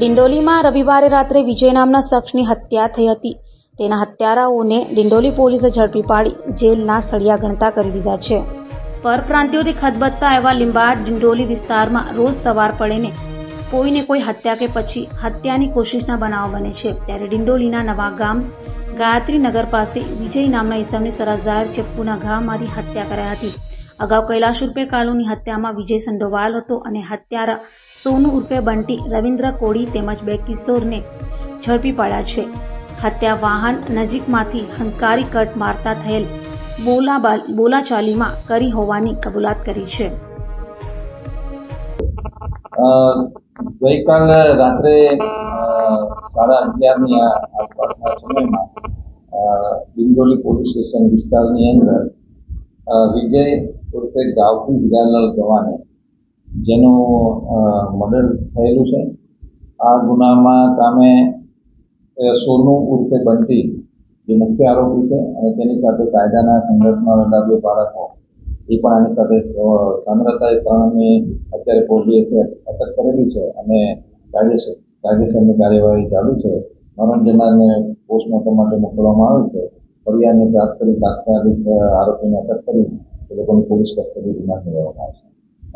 ડિંડોલીમાં રવિવારે રાત્રે વિજય નામના શખ્સની હત્યા થઈ હતી. તેના હત્યારાઓને ડિંડોલી પોલીસે ઝડપી પાડી જેલના સળિયા ગણતા કરી દીધા છે. પરપ્રાંતિયોથી ખદબદતા એવા લીંબાદ ડિંડોલી વિસ્તારમાં રોજ સવાર પડેને કોઈને કોઈ હત્યા કે પછી હત્યાની કોશિશના બનાવ બને છે. ત્યારે ડિંડોલીના નવા ગામ ગાયત્રી નગર પાસે વિજય નામના ઈસમની સરાઝાર ચપ્પુના ઘા મારી હત્યા કરાઈ હતી. અગાઉ કૈલાશ ઉર્ફે કાલુની હત્યામાં વિજય સંડોવાયેલ હતો અને હત્યારા સોનુ ઉર્ફે બંટી રવિન્દ્ર કોડી તેમજ બે કિશોરને ઝડપી પાડ્યા છે. હત્યા વાહન નજીકમાંથી હંકારી કટ મારતા થયેલ બોલાબાલ બોલાચાલીમાં કરી હોવાની કબૂલાત કરી છે. ગઈકાલ રાત્રે સાડા અગિયારની આસપાસના સમયમાં ડિંડોલી પોલીસ સ્ટેશન વિસ્તારની અંદર વિજય ઉર્ફે ગાવતી હીરાલાલ ગવાને જેનું મર્ડર થયેલું છે, આ ગુનામાં કામે સોનુ ઉર્ફે બંટી, જે મુખ્ય આરોપી છે અને તેની સાથે કાયદાના સંઘર્ષમાં રહેલા બે બાળકો, એ પણ આની સાથે સામ્રતા ત્રણની અત્યારે પોલીસે અટક કરેલી છે અને કાયદેસર, કાયદેસરની કાર્યવાહી ચાલુ છે. મરણ જનારને પોસ્ટમોર્ટમ માટે મોકલવામાં આવે છે. ફરિયાદની પ્રાપ્ત કરી તાત્કાલિક આરોપીને અટક કરી এরকম পরিষ্কার করে রিমান্ড নেওয়া হয়